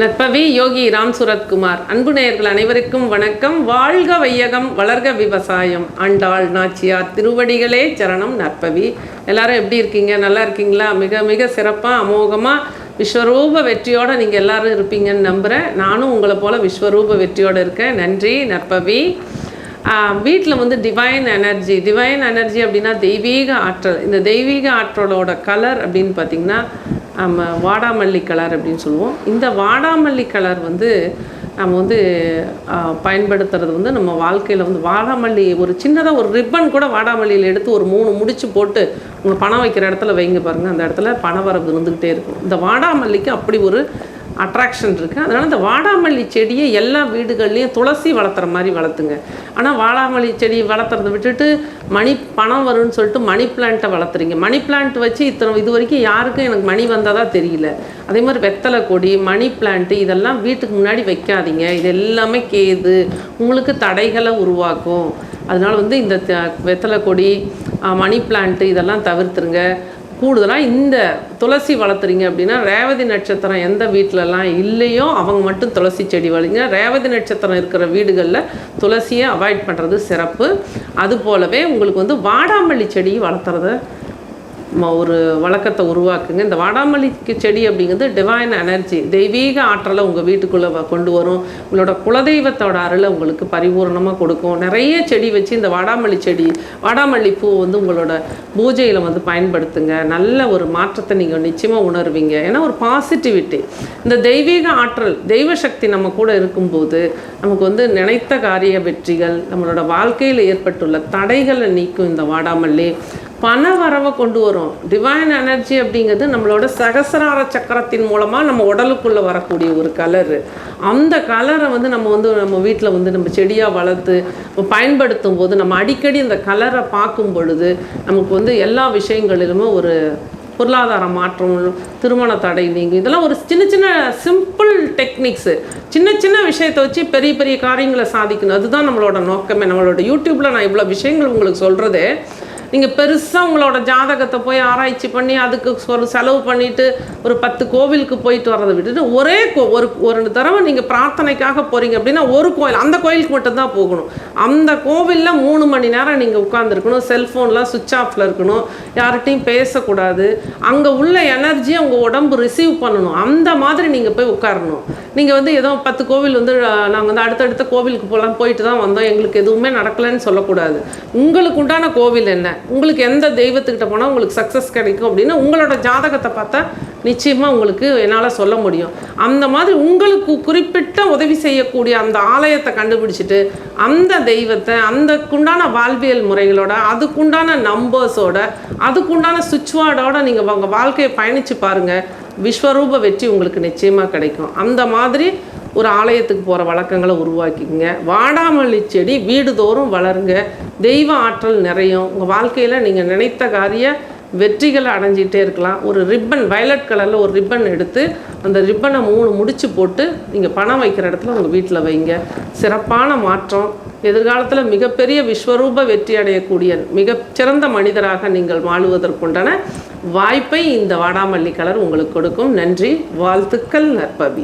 நற்பவி யோகி ராம் சுரத்குமார். அன்பு நேயர்கள் அனைவருக்கும் வணக்கம். வாழ்க வையகம் வளர்க விவசாயம். ஆண்டாள் நாச்சியார் திருவடிகளே சரணம் நற்பவி. எல்லாரும் எப்படி இருக்கீங்க? நல்லா இருக்கீங்களா? மிக மிக சிறப்பாக அமோகமாக விஸ்வரூப வெற்றியோட நீங்கள் எல்லாரும் இருப்பீங்கன்னு நம்புகிறேன் நானும் உங்களை போல் விஸ்வரூப வெற்றியோடு இருக்கேன். நன்றி நற்பவி. வீட்டில் வந்து டிவைன் எனர்ஜி டிவைன் எனர்ஜி அப்படின்னா தெய்வீக ஆற்றல். இந்த தெய்வீக ஆற்றலோட கலர் அப்படின்னு பார்த்திங்கன்னா நம்ம வாடாமல்லி கலர் அப்படின்னு சொல்லுவோம். இந்த வாடாமல்லி கலர் வந்து நம்ம வந்து பயன்படுத்துறது வந்து நம்ம வாழ்க்கையில் வந்து வாடாமல்லி ஒரு சின்னதாக ஒரு ரிப்பன் கூட வாடாமல்லியில் எடுத்து ஒரு மூணு முடிச்சு போட்டு உங்கள் பணம் வைக்கிற இடத்துல வைங்க பாருங்கள் அந்த இடத்துல பணவரவு இருந்துக்கிட்டே இருக்கும். இந்த வாடாமல்லிக்கு அப்படி ஒரு அட்ராக்ஷன் இருக்குது அதனால் இந்த வாடாமல்லி செடியை எல்லா வீடுகள்லேயும் துளசி வளர்த்துற மாதிரி வளர்த்துங்க. ஆனால் வாடாமல்லி செடி வளர்த்துறதை விட்டுட்டு மணி பணம் வரும்னு சொல்லிட்டு மணி பிளான்ட்டை வளர்த்துறீங்க. மணி பிளான்ட் வச்சு இத்தனை இது வரைக்கும் யாருக்கும் எனக்கு மணி வந்ததா தெரியல. அதே மாதிரி வெத்தலை கொடி மணி பிளான்ட்டு இதெல்லாம் வீட்டுக்கு முன்னாடி வைக்காதீங்க. இது எல்லாமே கேது. உங்களுக்கு தடைகளை உருவாக்கும். அதனால் வந்து இந்த த- வெத்தலை கொடி மணி பிளான்ட்டு இதெல்லாம் தவிர்த்துருங்க. கூடுதலாக இந்த துளசி வளர்த்துறீங்க அப்படின்னா ரேவதி நட்சத்திரம் எந்த வீட்டிலலாம் இல்லையோ அவங்க மட்டும் துளசி செடி வளருங்க. ரேவதி நட்சத்திரம் இருக்கிற வீடுகளில் துளசியை அவாய்ட் பண்ணுறது சிறப்பு. அது போலவே உங்களுக்கு வந்து வாடாமல்லி செடி வளர்த்துறத ஒரு வழக்கத்தை உருவாக்குங்க. இந்த வாடாமல்லிக்கு செடி அப்படிங்கிறது டிவைன் எனர்ஜி தெய்வீக ஆற்றலை உங்கள் வீட்டுக்குள்ளே கொண்டு வரும். உங்களோட குலதெய்வத்தோட அருளை உங்களுக்கு பரிபூரணமாக கொடுக்கும். நிறைய செடி வச்சு இந்த வாடாமல்லி செடி வாடாமல்லி பூ வந்து உங்களோட பூஜையில் வந்து பயன்படுத்துங்க. நல்ல ஒரு மாற்றத்தை நீங்கள் நிச்சயமாக உணர்வீங்க. ஏன்னா ஒரு பாசிட்டிவிட்டி இந்த தெய்வீக ஆற்றல் தெய்வ சக்தி நம்ம கூட இருக்கும்போது நமக்கு வந்து நினைத்த காரிய வெற்றிகள் நம்மளோட வாழ்க்கையில் ஏற்பட்டுள்ள தடைகளை நீக்கும் இந்த வாடாமல்லி. பண வரவை கொண்டு வரும். டிவைன் எனர்ஜி அப்படிங்கிறது நம்மளோட சகசரார சக்கரத்தின் மூலமாக நம்ம உடலுக்குள்ளே வரக்கூடிய ஒரு கலரு அந்த கலரை வந்து நம்ம வந்து நம்ம வீட்டில் வந்து நம்ம செடியாக வளர்த்து பயன்படுத்தும் போது நம்ம அடிக்கடி இந்த கலரை பார்க்கும் பொழுது நமக்கு வந்து எல்லா விஷயங்களிலுமே ஒரு பொருளாதார மாற்றம் திருமண தடை நீங்கும். இதெல்லாம் ஒரு சின்ன சின்ன சிம்பிள் டெக்னிக்ஸு சின்ன சின்ன விஷயத்தை வச்சு பெரிய பெரிய காரியங்களை சாதிக்கணும். அதுதான் நம்மளோட நோக்கமே. நம்மளோட யூடியூப்பில் நான் இவ்வளோ விஷயங்கள் உங்களுக்கு சொல்கிறதே நீங்கள் பெருசாக உங்களோட ஜாதகத்தை போய் ஆராய்ச்சி பண்ணி அதுக்கு ஒரு செலவு பண்ணிவிட்டு ஒரு பத்து கோவிலுக்கு போயிட்டு வரதை விட்டுட்டு ஒரே கோ ஒரு ஒரு தடவை நீங்கள் பிரார்த்தனைக்காக போகிறீங்க அப்படின்னா ஒரு கோயில் அந்த கோயிலுக்கு மட்டும்தான் போகணும். அந்த கோவிலில் மூணு மணி நேரம் நீங்கள் உட்காந்துருக்கணும் செல்ஃபோன்லாம் சுவிட்ச் ஆஃபில் இருக்கணும். யார்கிட்டையும் பேசக்கூடாது. அங்கே உள்ள எனர்ஜியை உங்கள் உடம்பு ரிசீவ் பண்ணணும். அந்த மாதிரி நீங்கள் போய் உட்காரணும். நீங்கள் வந்து ஏதோ பத்து கோவில் வந்து நாங்கள் வந்து அடுத்தடுத்த கோவிலுக்கு போகலாம் போயிட்டு தான் வந்தோம். எங்களுக்கு எதுவுமே நடக்கலைன்னு சொல்லக்கூடாது. உங்களுக்கு உண்டான கோவில் என்ன? உங்களுக்கு எந்த தெய்வத்துக்கிட்ட போனால் உங்களுக்கு சக்ஸஸ் கிடைக்கும் அப்படின்னு உங்களோட ஜாதகத்தை பார்த்தா நிச்சயமாக உங்களுக்கு என்னால் சொல்ல முடியும். அந்த மாதிரி உங்களுக்கு குறிப்பிட்ட உதவி செய்யக்கூடிய அந்த ஆலயத்தை கண்டுபிடிச்சிட்டு அந்த தெய்வத்தை அந்தக்குண்டான வாழ்வியல் முறைகளோட அதுக்குண்டான நம்பர்ஸோட அதுக்குண்டான சுவிட்ச்வார்டோட நீங்கள் உங்கள் வாழ்க்கையை பயணித்து பாருங்கள் விஸ்வரூப வெற்றி உங்களுக்கு நிச்சயமாக கிடைக்கும். அந்த மாதிரி ஒரு ஆலயத்துக்கு போகிற வழக்கங்களை உருவாக்கிக்கங்க. வாடாமல்லி செடி வீடுதோறும் வளருங்க. தெய்வ ஆற்றல் நிறையும். உங்கள் வாழ்க்கையில் நீங்கள் நினைத்த காரிய வெற்றிகளை அடைஞ்சிட்டே இருக்கலாம். ஒரு ரிப்பன் வயலட் கலரில் ஒரு ரிப்பன் எடுத்து அந்த ரிப்பனை மூணு முடிச்சு போட்டு நீங்கள் பணம் வைக்கிற இடத்துல உங்கள் வீட்டில் வைங்க. சிறப்பான மாற்றம். எதிர்காலத்தில் மிகப்பெரிய விஸ்வரூப வெற்றி அடையக்கூடிய மிகச்சிறந்த மனிதராக நீங்கள் வாழுவதற்குண்டான வாய்ப்பை இந்த வாடாமல்லி கலர் உங்களுக்கு கொடுக்கும். நன்றி. வாழ்த்துக்கள் நற்பவி.